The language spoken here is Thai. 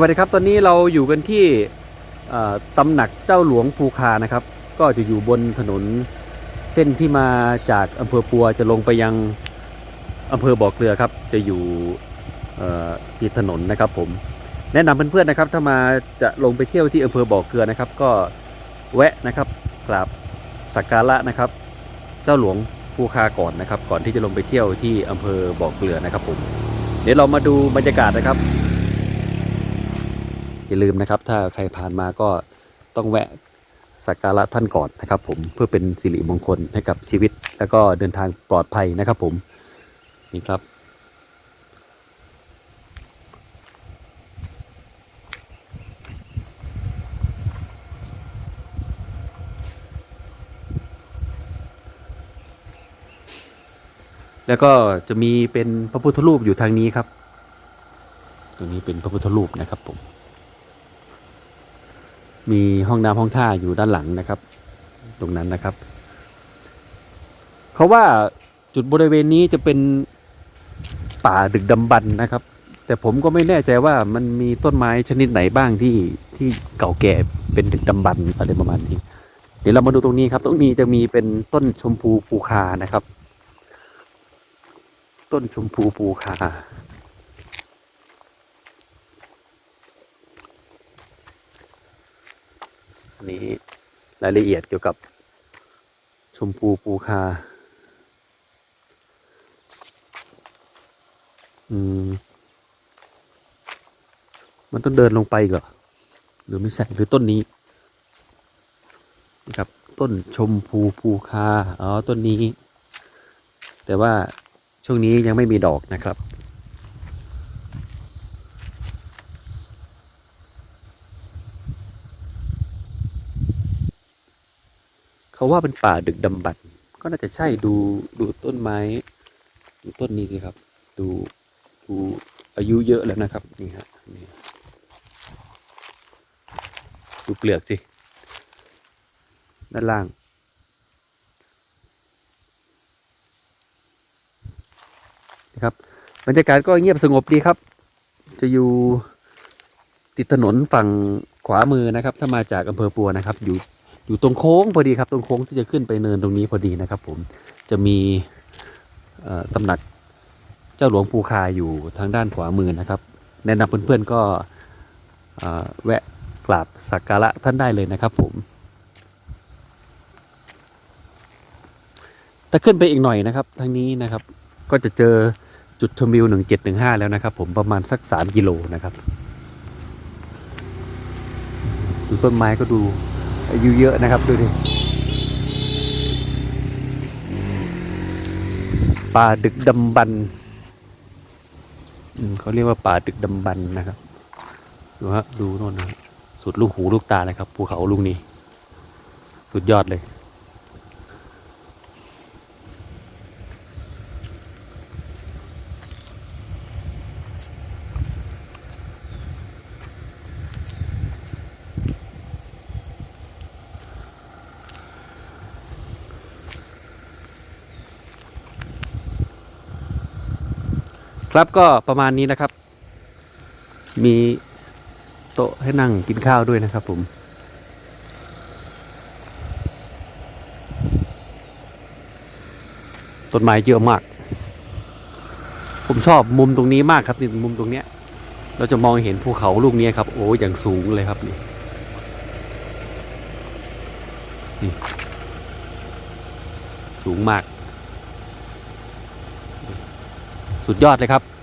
วัสดีครับ ตอนนี้เราอยู่กันที่ตำหนักเจ้าหลวงภูคานะครับ ก็จะอยู่บนถนนเส้นที่มาจากอำเภอปัวจะลงไปยังอำเภอบ่อเกลือครับ จะอยู่ที่ถนนนะครับผมแนะนำเพื่อนๆนะครับถ้ามาจะลงไปเที่ยวที่อำเภอบ่อเกลือนะครับ ก็แวะนะครับกราบสักการะนะครับ เจ้าหลวงภูคาก่อนนะครับ ก่อนที่จะลงไปเที่ยวที่อำเภอบ่อเกลือนะครับผมเดี๋ยวเรามาดูบรรยากาศนะครับ อย่าลืมนะครับ ถ้าใครผ่านมาก็ต้องแวะสักการะท่านก่อนนะครับ ผมเพื่อเป็นสิริมงคลให้กับชีวิต แล้วก็เดินทางปลอดภัยนะครับผมนี่ครับแล้วก็จะมีเป็นพระพุทธรูปอยู่ทางนี้ครับ ตรงนี้เป็นพระพุทธรูปนะครับผม มีห้องน้ำห้องท่าอยู่ด้านหลังนะครับ ตรงนั้นนะครับเขาว่าจุดบริเวณนี้จะเป็นป่าดึกดำบรรพ์นะครับ แต่ผมก็ไม่แน่ใจว่ามันมีต้นไม้ชนิดไหนบ้างที่ที่เก่าแก่เป็นดึกดำบรรพ์อะไรประมาณนี้เดี๋ยวเรามาดูตรงนี้ครับ ตรงนี้จะมีเป็นต้นชมพูภูคานะครับ ต้นชมพูภูคา อันนี้รายละเอียดเกี่ยวกับชมพูปูคา อืม มันต้องเดินลงไปเหรอ หรือไม่ใช่หรือต้นนี้นะครับต้นชมพูภูคา อ๋อ ต้นนี้ แต่ว่าช่วงนี้ยังไม่มีดอกนะครับ เขาว่าเป็นป่าดึกดำบรรพ์ก็น่าจะใช่ดูดูต้นไม้ดูต้นนี้สิครับ ดูดูอายุเยอะแล้วนะครับนี่ฮะนี่ดูเปลือกสิด้านล่างนะครับบรรยากาศก็เงียบสงบดีครับ จะอยู่ติดถนนฝั่งขวามือนะครับ ถ้ามาจากอำเภอปัวนะครับ อยู่ อยู่ตรงโค้งพอดีครับ ตรงโค้งที่จะขึ้นไปเนินตรงนี้พอดีนะครับ ผมจะมีตำหนักเจ้าหลวงปูคาอยู่ทางด้านขวามือนะครับ แนะนำเพื่อนๆก็แวะกราบสักการะท่านได้เลยนะครับ ผมถ้าขึ้นไปอีกหน่อยนะครับทางนี้นะครับ ก็จะเจอจุดชมวิว 1715 แล้วนะครับ ผมประมาณสัก 3 กิโลนะครับดูต้นไม้ก็ดู อายุเยอะนะครับดูดิป่าดึกดำบรรพ์เขาเรียกว่าป่าดึกดำบรรพ์นะครับ ดูฮะดูโน่นนะสุดลูกหูลูกตาเลยครับภูเขาลูกนี้ สุดยอดเลย ครับก็ประมาณนี้นะครับ มีโต๊ะให้นั่งกินข้าวด้วยนะครับผมต้นไม้เยอะมาก ผมชอบมุมตรงนี้มากครับนี่มุมตรงเนี้ย เราจะมองเห็นภูเขาลูกนี้ครับโอ้อย่างสูงเลยครับนี่นี่ สูงมาก สุดยอดเลยครับ